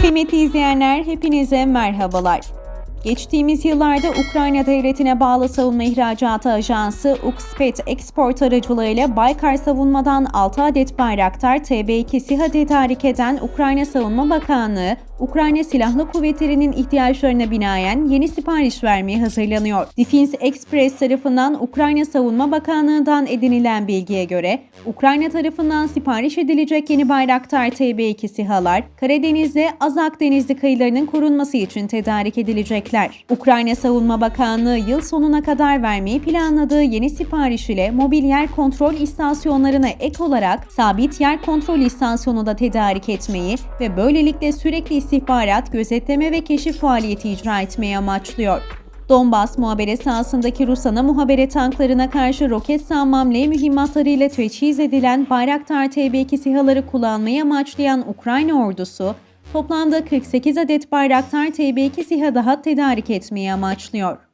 Kıymetli izleyenler, hepinize merhabalar. Geçtiğimiz yıllarda Ukrayna Devleti'ne bağlı savunma ihracatı ajansı Ukspet Export aracılığıyla Baykar Savunma'dan 6 adet Bayraktar TB2 SİHA tedarik eden Ukrayna Savunma Bakanlığı, Ukrayna Silahlı Kuvvetleri'nin ihtiyaçlarına binaen yeni sipariş vermeye hazırlanıyor. Defense Express tarafından Ukrayna Savunma Bakanlığı'ndan edinilen bilgiye göre, Ukrayna tarafından sipariş edilecek yeni Bayraktar TB2 SİHA'lar, Karadeniz'de Azak Denizli kıyılarının korunması için tedarik edilecekler. Ukrayna Savunma Bakanlığı yıl sonuna kadar vermeyi planladığı yeni sipariş ile mobil yer kontrol istasyonlarına ek olarak sabit yer kontrol istasyonu da tedarik etmeyi ve böylelikle sürekli istihbarat, gözetleme ve keşif faaliyeti icra etmeyi amaçlıyor. Donbas muhabere sahasındaki Rus ana muhabere tanklarına karşı roket savunmam L mühimmatlarıyla teçhiz edilen Bayraktar TB2 SİHA'ları kullanmayı amaçlayan Ukrayna ordusu, toplamda 48 adet Bayraktar TB2 SİHA daha tedarik etmeyi amaçlıyor.